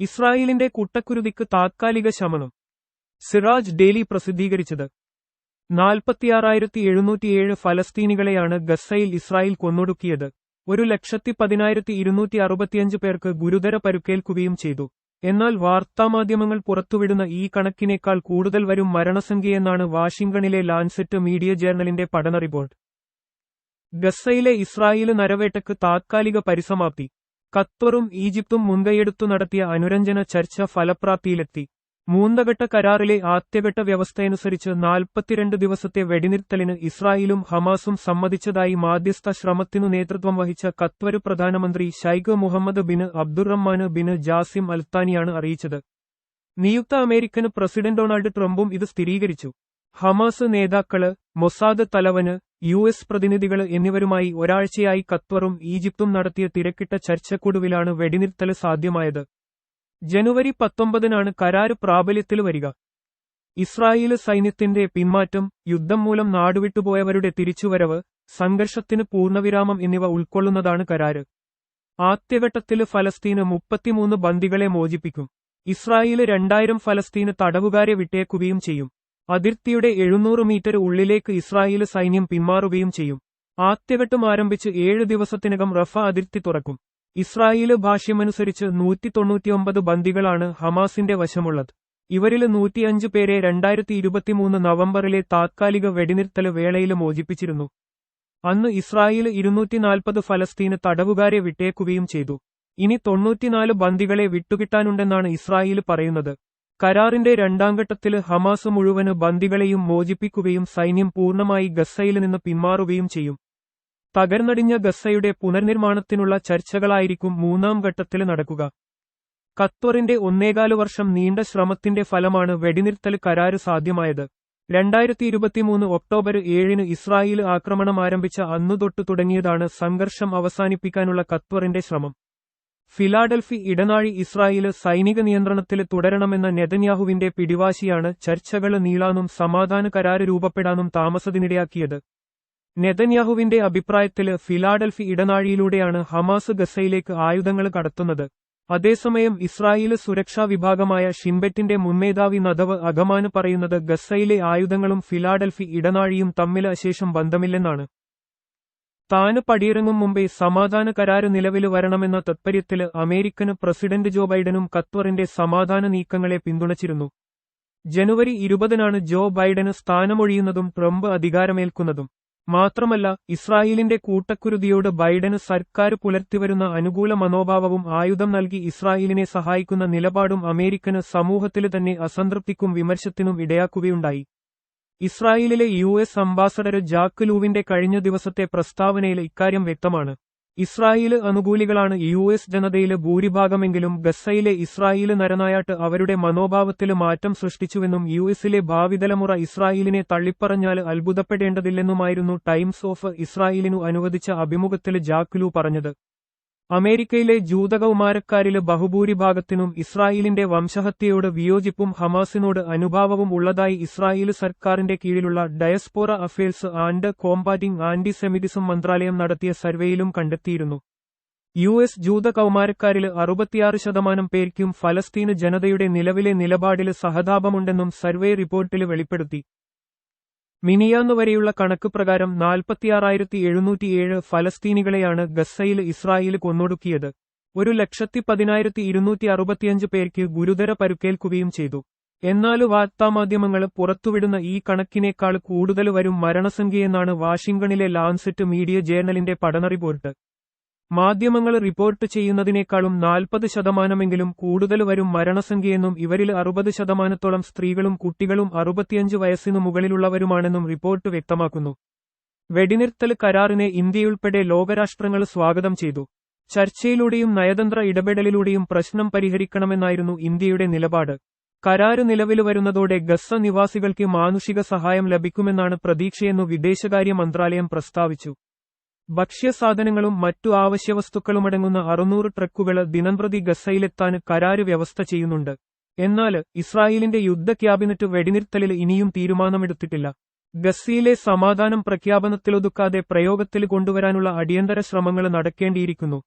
ഇസ്രായേലിന്റെ കുട്ടക്കുരുതിക്ക് താത്കാലിക ശമനം. സിറാജ് ഡെയിലി പ്രസിദ്ധീകരിച്ചത്. നാൽപ്പത്തിയാറായിരത്തി എഴുന്നൂറ്റിയേഴ് ഫലസ്തീനികളെയാണ് ഗസയിൽ ഇസ്രായേൽ കൊന്നൊടുക്കിയത്. ഒരു ലക്ഷത്തി പതിനായിരത്തി ഇരുന്നൂറ്റി അറുപത്തിയഞ്ച് പേർക്ക് ഗുരുതര പരുക്കേൽക്കുകയും ചെയ്തു. എന്നാൽ വാർത്താമാധ്യമങ്ങൾ പുറത്തുവിടുന്ന ഈ കണക്കിനേക്കാൾ കൂടുതൽ വരും മരണസംഖ്യയെന്നാണ് വാഷിംഗ്ടണിലെ ലാൻസെറ്റ് മീഡിയ ജേർണലിന്റെ പഠന റിപ്പോർട്ട് ഗസ്സയിലെ ഇസ്രായേൽ നരവേട്ടക്ക് താത്കാലിക പരിസമാപ്തി. ഖത്തറും ഈജിപ്തും മുൻകൈയെടുത്തു നടത്തിയ അനുരഞ്ജന ചർച്ച ഫലപ്രാപ്തിയിലെത്തി. മൂന്നഘട്ട കരാറിലെ ആദ്യഘട്ട വ്യവസ്ഥയനുസരിച്ച് നാൽപ്പത്തിരണ്ട് ദിവസത്തെ വെടിനിർത്തലിന് ഇസ്രായേലും ഹമാസും സമ്മതിച്ചതായി മാധ്യസ്ഥ ശ്രമത്തിനു നേതൃത്വം വഹിച്ച ഖത്വര് പ്രധാനമന്ത്രി Sheikh Mohammed bin Abdulrahman bin Jassim അൽത്താനിയാണ് അറിയിച്ചത്. നിയുക്ത അമേരിക്കൻ പ്രസിഡന്റ് ഡൊണാൾഡ് ട്രംപും ഇത് സ്ഥിരീകരിച്ചു. ഹമാസ് നേതാക്കൾ മൊസാദ് തലവന് യു എസ് പ്രതിനിധികൾ എന്നിവരുമായി ഒരാഴ്ചയായി ഖത്തറും ഈജിപ്തും നടത്തിയ തിരക്കിട്ട ചർച്ചക്കൊടുവിലാണ് വെടിനിർത്തൽ സാധ്യമായത്. ജനുവരി പത്തൊമ്പതിനാണ് കരാറ് പ്രാബല്യത്തിൽ വരിക. ഇസ്രായേൽ സൈന്യത്തിന്റെ പിന്മാറ്റം യുദ്ധം മൂലം നാടുവിട്ടുപോയവരുടെ തിരിച്ചുവരവ് സംഘർഷത്തിന് പൂർണവിരാമം എന്നിവ ഉൾക്കൊള്ളുന്നതാണ് കരാറ് ആദ്യഘട്ടത്തിൽ ഫലസ്തീന് മുപ്പത്തിമൂന്ന് ബന്ദികളെ മോചിപ്പിക്കും. ഇസ്രായേൽ രണ്ടായിരം ഫലസ്തീന് തടവുകാരെ വിട്ടേക്കുകയും ചെയ്യും. അതിർത്തിയുടെ എഴുന്നൂറ് മീറ്റർ ഉള്ളിലേക്ക് ഇസ്രായേൽ സൈന്യം പിന്മാറുകയും ചെയ്യും. ആദ്യഘട്ടം ആരംഭിച്ച് ഏഴ് ദിവസത്തിനകം റഫ അതിർത്തി തുറക്കും. ഇസ്രായേൽ ഭാഷ്യമനുസരിച്ച് നൂറ്റി തൊണ്ണൂറ്റിയൊമ്പത് ബന്ദികളാണ് ഹമാസിന്റെ വശമുള്ളത്. ഇവരിൽ നൂറ്റിയഞ്ച് പേരെ രണ്ടായിരത്തി ഇരുപത്തിമൂന്ന് നവംബറിലെ താത്കാലിക വെടിനിർത്തൽ വേളയിൽ മോചിപ്പിച്ചിരുന്നു. അന്ന് ഇസ്രായേൽ ഇരുന്നൂറ്റിനാൽപ്പത് ഫലസ്തീന് തടവുകാരെ വിട്ടേക്കുകയും ചെയ്തു. ഇനി തൊണ്ണൂറ്റിനാല് ബന്ദികളെ വിട്ടുകിട്ടാനുണ്ടെന്നാണ് ഇസ്രായേൽ പറയുന്നത്. കരാറിന്റെ രണ്ടാംഘട്ടത്തിൽ ഹമാസ് മുഴുവൻ ബന്ദികളെയും മോചിപ്പിക്കുകയും സൈന്യം പൂർണമായി ഗസ്സയിൽ നിന്ന് പിന്മാറുകയും ചെയ്യും. തകർന്നടിഞ്ഞ ഗസ്സയുടെ പുനർനിർമ്മാണത്തിനുള്ള ചർച്ചകളായിരിക്കും മൂന്നാം ഘട്ടത്തിൽ നടക്കുക. ഖത്വറിന്റെ ഒന്നേകാൽ വർഷം നീണ്ട ശ്രമത്തിന്റെ ഫലമാണ് വെടിനിർത്തൽ കരാറ് സാധ്യമായത്. രണ്ടായിരത്തി ഇരുപത്തിമൂന്ന് ഒക്ടോബർ ഏഴിന് ഇസ്രായേൽ ആക്രമണം ആരംഭിച്ച അന്നു തൊട്ടു തുടങ്ങിയതാണ് സംഘർഷം അവസാനിപ്പിക്കാനുള്ള ഖത്വറിന്റെ ശ്രമം. ഫിലാഡൽഫി ഇടനാഴി ഇസ്രായേൽ സൈനിക നിയന്ത്രണത്തിൽ തുടരണമെന്ന നെതന്യാഹുവിന്റെ പിടിവാശിയാണ് ചർച്ചകൾ നീളാനും സമാധാന കരാര് രൂപപ്പെടാനും താമസത്തിനിടയാക്കിയത്. നെതന്യാഹുവിന്റെ അഭിപ്രായത്തിൽ ഫിലാഡൽഫി ഇടനാഴിയിലൂടെയാണ് ഹമാസ് ഗസയിലേക്ക് ആയുധങ്ങൾ കടത്തുന്നത്. അതേസമയം ഇസ്രായേൽ സുരക്ഷാ വിഭാഗമായ ഷിംബെറ്റിന്റെ മുൻമേധാവി നദവ് അഗമാന് പറയുന്നത് ഗസയിലെ ആയുധങ്ങളും ഫിലാഡൽഫി ഇടനാഴിയും തമ്മിൽ അശേഷം ബന്ധമില്ലെന്നാണ്. താന് പടിയിറങ്ങും മുമ്പേ സമാധാന കരാര് നിലവിൽ വരണമെന്ന തത്പര്യത്തിൽ അമേരിക്കന് പ്രസിഡന്റ് ജോ ബൈഡനും ഖത്വറിന്റെ സമാധാന നീക്കങ്ങളെ പിന്തുണച്ചിരുന്നു. ജനുവരി ഇരുപതിനാണ് ജോ ബൈഡന് സ്ഥാനമൊഴിയുന്നതും ട്രംപ് അധികാരമേൽക്കുന്നതും. മാത്രമല്ല ഇസ്രായേലിന്റെ കൂട്ടക്കുരുതിയോട് ബൈഡന് സർക്കാർ പുലർത്തിവരുന്ന അനുകൂല മനോഭാവവും ആയുധം നൽകി ഇസ്രായേലിനെ സഹായിക്കുന്ന നിലപാടും അമേരിക്കന് സമൂഹത്തിൽ തന്നെ അസംതൃപ്തിക്കും വിമർശത്തിനും ഇടയാക്കുകയുണ്ടായി. ഇസ്രായേലിലെ യു എസ് അംബാസഡർ ജാക്ക് ലൂവിന്റെ കഴിഞ്ഞ ദിവസത്തെ പ്രസ്താവനയിൽ ഇക്കാര്യം വ്യക്തമാണ്. ഇസ്രായേൽ അനുകൂലികളാണ് യു എസ് ജനതയിലെ ഭൂരിഭാഗമെങ്കിലും ഗസയിലെ ഇസ്രായേൽ നരനായാട്ട് അവരുടെ മനോഭാവത്തിൽ മാറ്റം സൃഷ്ടിച്ചുവെന്നും യു എസിലെ ഭാവിതലമുറ ഇസ്രായേലിനെ തള്ളിപ്പറഞ്ഞാൽ അത്ഭുതപ്പെടേണ്ടതില്ലെന്നുമായിരുന്നു ടൈംസ് ഓഫ് ഇസ്രായേലിനു അനുവദിച്ച അഭിമുഖത്തിൽ ജാക്കുലു പറഞ്ഞത്. അമേരിക്കയിലെ ജൂതകൗമാരക്കാരിൽ ബഹുഭൂരിഭാഗത്തിനും ഇസ്രായേലിന്റെ വംശഹത്യയോട് വിയോജിപ്പും ഹമാസിനോട് അനുഭാവവും ഉള്ളതായി ഇസ്രായേൽ സർക്കാരിന്റെ കീഴിലുള്ള diaspora affairs and combating antisemitism മന്ത്രാലയം നടത്തിയ സർവേയിലും കണ്ടെത്തിയിരുന്നു. യു എസ് ജൂത കൗമാരക്കാരിൽ അറുപത്തിയാറ് ശതമാനം പേർക്കും ഫലസ്തീന് ജനതയുടെ നിലവിലെ നിലപാടിൽ സഹതാപമുണ്ടെന്നും സർവേ റിപ്പോർട്ടിൽ വെളിപ്പെടുത്തി. മിനിയാന്ന് വരെയുള്ള കണക്ക് പ്രകാരം നാൽപ്പത്തിയാറായിരത്തി എഴുന്നൂറ്റിയേഴ് ഫലസ്തീനികളെയാണ് ഗസയിൽ ഇസ്രായേൽ കൊന്നൊടുക്കിയത്. ഒരു ലക്ഷത്തി പതിനായിരത്തി ഇരുന്നൂറ്റി അറുപത്തിയഞ്ച് പേർക്ക് ഗുരുതര പരുക്കേൽക്കുകയും ചെയ്തു. എന്നാൽ വാർത്താമാധ്യമങ്ങൾ പുറത്തുവിടുന്ന ഈ കണക്കിനേക്കാൾ കൂടുതൽ വരും മരണസംഖ്യയെന്നാണ് വാഷിംഗ്ടണിലെ ലാൻസെറ്റ് മീഡിയ ജേർണലിന്റെ പഠന റിപ്പോർട്ട് മാധ്യമങ്ങൾ റിപ്പോർട്ട് ചെയ്യുന്നതിനേക്കാളും നാൽപ്പത് ശതമാനമെങ്കിലും കൂടുതൽ വരും മരണസംഖ്യയെന്നും ഇവരിൽ അറുപത് ശതമാനത്തോളം സ്ത്രീകളും കുട്ടികളും അറുപത്തിയഞ്ച് വയസ്സിനു മുകളിലുള്ളവരുമാണെന്നും റിപ്പോർട്ട് വ്യക്തമാക്കുന്നു. വെടിനിർത്തൽ കരാറിനെ ഇന്ത്യയുൾപ്പെടെ ലോകരാഷ്ട്രങ്ങൾ സ്വാഗതം ചെയ്തു. ചർച്ചയിലൂടെയും നയതന്ത്ര ഇടപെടലിലൂടെയും പ്രശ്നം പരിഹരിക്കണമെന്നായിരുന്നു ഇന്ത്യയുടെ നിലപാട്. കരാറ് നിലവിൽ വരുന്നതോടെ ഗസ നിവാസികൾക്ക് മാനുഷിക സഹായം ലഭിക്കുമെന്നാണ് പ്രതീക്ഷയെന്നു വിദേശകാര്യ മന്ത്രാലയം പ്രസ്താവിച്ചു. ഭക്ഷ്യസാധനങ്ങളും മറ്റു ആവശ്യവസ്തുക്കളുമടങ്ങുന്ന അറുന്നൂറ് ട്രക്കുകൾ ദിനംപ്രതി ഗസയിലെത്താൻ കരാര് വ്യവസ്ഥ ചെയ്യുന്നുണ്ട്. എന്നാൽ ഇസ്രായേലിന്റെ യുദ്ധ ക്യാബിനറ്റ് വെടിനിർത്തലിൽ ഇനിയും തീരുമാനമെടുത്തിട്ടില്ല. ഗസയിലെ സമാധാനം പ്രഖ്യാപനത്തിലൊതുക്കാതെ പ്രയോഗത്തിൽ കൊണ്ടുവരാനുള്ള അടിയന്തര ശ്രമങ്ങൾ നടക്കേണ്ടിയിരിക്കുന്നു.